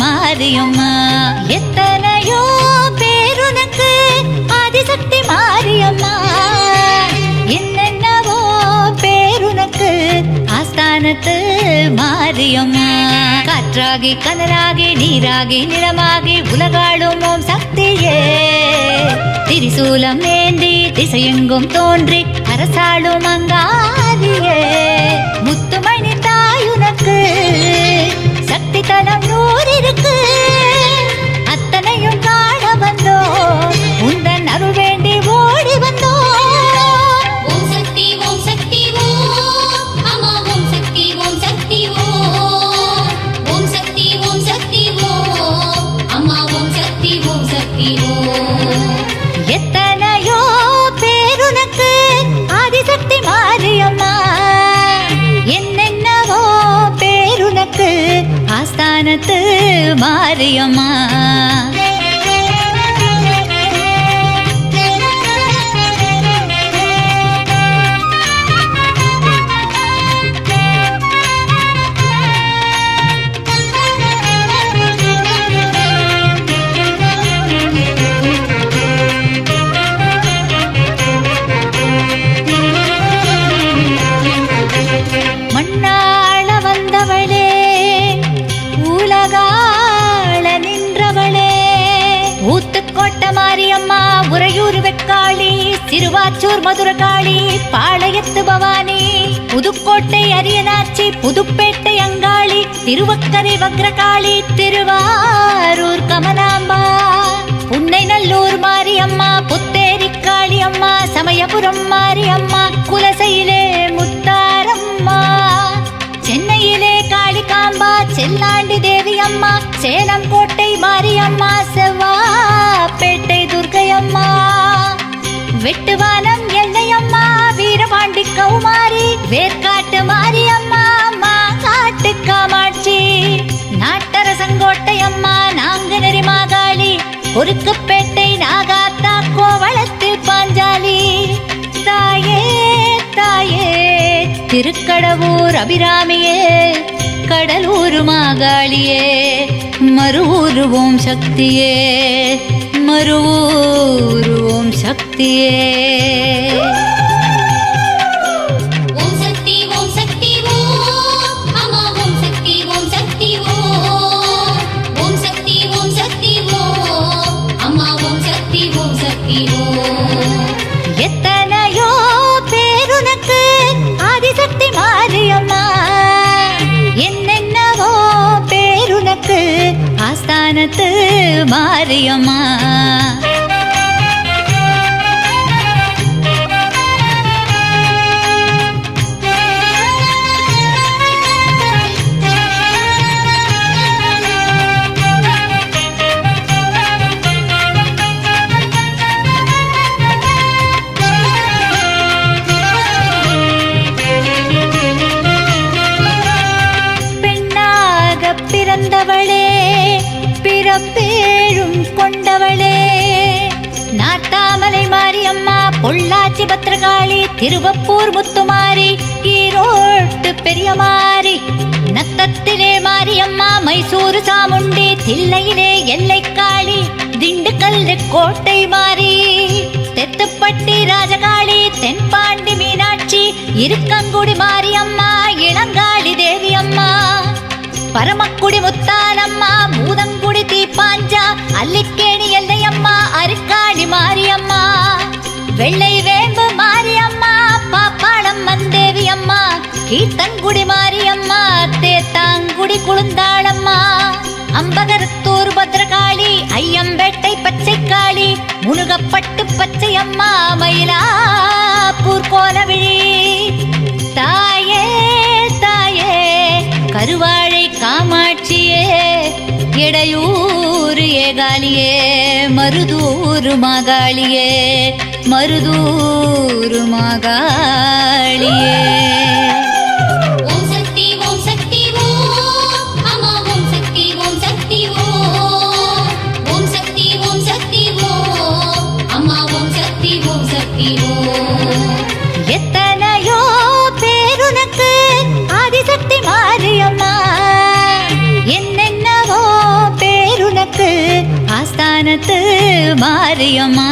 மாரியம்மா எத்தனையோ பேருனக்கு ஆதிசக்தி மாரியம்மா என்னென்னவோ பேருனக்கு ஆஸ்தானத்து மாரியம்மா காற்றாகி கனலாகி நீராகி நிலமாகி உலகாளும் ஓம் சக்தியே. திரிசூலம் ஏந்தி திசையெங்கும் தோன்றி அரசாளும் அங்காரியே முத்துமணி தாயுனக்கு சக்தி நூறு இருக்கு மாரியம்மா. சிறுவாச்சூர் மதுரகாளி பாளையத்து பவானி புதுக்கோட்டை அரியனாச்சி புதுப்பேட்டை அங்காளி திருவக்கரை வக்ரகாளி திருவாரூர் கமலாம்பா. உன்னை நல்லூர் மாரியம்மா புத்தேரி காளியம்மா சமயபுரம் மாரியம்மா குலசையிலே முத்தாரம்மா. சென்னையிலே காளிகாம்பா செல்லாண்டி தேவி அம்மா சேலம் கோட்டை மாரியம்மா மாகாளி நாகாத்தா கோவளத்தில் பாஞ்சாலி. தாயே தாயே திருக்கடவூர் அபிராமியே கடலூர் மாகாளியே மறுவூர் ஓம் சக்தியே மறுவூர் ஓம் சக்தியே. பேருனக்கு ஆஸ்தானத்து பொள்ளாச்சி பத்திரகாளி திருவப்பூர் முத்துமாரி ஈரோட்டு பெரியமாரி. நத்தத்திலே மாரியம்மா மைசூரு சாமுண்டி தில்லையிலே எல்லைக்காளி திண்டுக்கல் கோட்டை மாறி. தெத்துப்பட்டி ராஜகாளி தென்பாண்டி மீனாட்சி இருக்கங்குடி மாரியம்மா இளங்காளி தேவி அம்மா பரமக்குடி முத்தானம்மா மூதங்குடி தீப்பாஞ்சா அல்லிக்கேணி எல்லையம்மா அருக்காளி மாரியம்மா. வெள்ளை வேம்பு மாரியம்மா பாப்பாளம் மந்தேவி அம்மா கீர்த்தன்குடி மாரியம்மா தேத்தாங்குடி குளுந்தாளம்மா அம்பகரத்தூர் பத்ரகாளி ஐயம்பேட்டை பச்சைக்காளி முனுகப்பட்டு பச்சையம்மா மயிலாப்பூர் கோலவிழி. தாயே தாயே கருவாழை காமாட்சியே இடையூர் ஏகாலியே மருதூர் மாகாளியே. மருதூரு மாகாளியே எத்தனையோ பேருனக்கு ஆதிசக்தி மாரியம்மா. என்ன ஆஸ்தானத்து மாரியம்மா.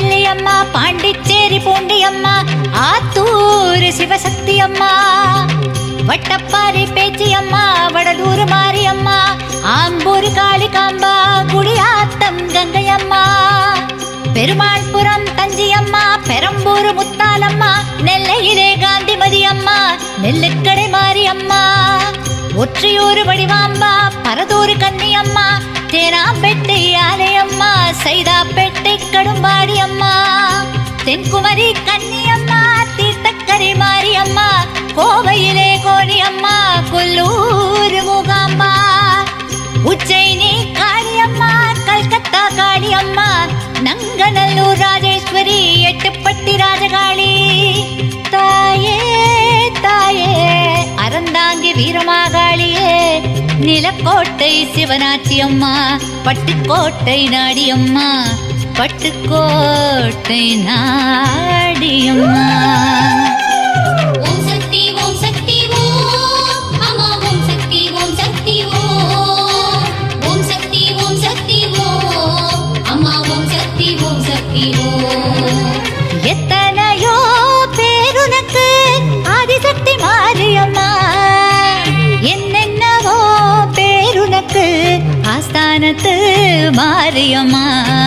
பாலாட்டு அம்மா பாண்டிச்சேரி பூண்டி அம்மா ஆத்தூர் சிவசக்தி அம்மா வட்டப்பாரி பேச்சி அம்மா வடலூர் மாரி அம்மா ஆம்பூர் காளிகாம்பா குடியாத்தம் கங்கையம்மா பெருமாள்புரம் தஞ்சியம்மா பெரம்பூர் முத்தாலம்மா நெல்லையிலே காந்திமதி அம்மா நெல்லுக்கடை மாரி அம்மா ஒற்றியூர் வடிவாம்பா பரதூர் கன்னியம்மா தேனாம்பேட்டை ஆலயம்மா சைதாப்பேட்டை கடும்பாடி அம்மா. தென்குமரி கன்னியம்மா தீர்த்தக்கரை மாரியம்மா கோவையிலே கோழியம்மா கொல்லூர் முகாம்மா. உச்சைனி காளியம்மா கல்கத்தா காளியம்மா நங்கநல்லூர் ராஜேஸ்வரி எட்டுப்பட்டி ராஜகாளி. தாயே தாயே அறந்தாங்கி வீரமாகாளியே நிலக்கோட்டை சிவனாட்சி அம்மா பட்டுக்கோட்டை நாடியம்மா. பட்டுக்கோட்டை நாடியம்மா. எத்தனையோ பேருனக்கு ஆதிசக்தி மாரியம்மா. என்னென்னவோ பேருனக்கு ஆஸ்தானத்து மாரியம்மா.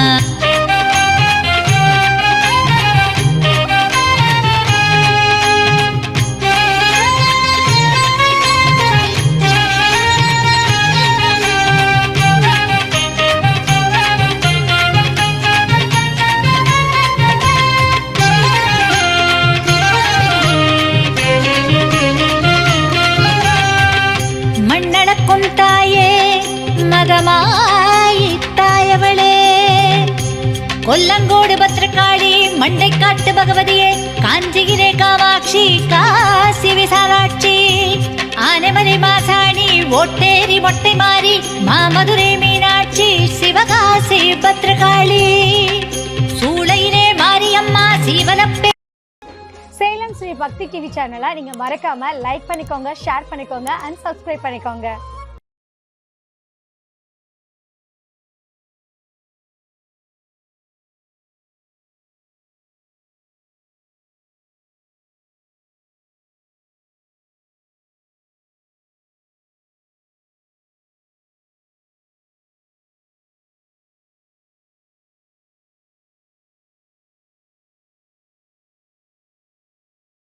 பகவதியே காஞ்சிகிரே காமாட்சி காசி விசாலாட்சி ஆனைமலை மாசாணி ஒட்டேரி மொட்டை மாறி மாமதுரை மீனாட்சி சிவகாசி பத்திரகாளி சூளையிலே மாரியம்மா சீவலப்பே சேலம் ஸ்ரீ பக்தி டிவி சேனலை நீங்கள் மறக்காமல் லைக் பண்ணிக்கோங்க ஷேர் பண்ணிக்கோங்க அண்ட் சப்ஸ்கிரைப் பண்ணிக்கோங்க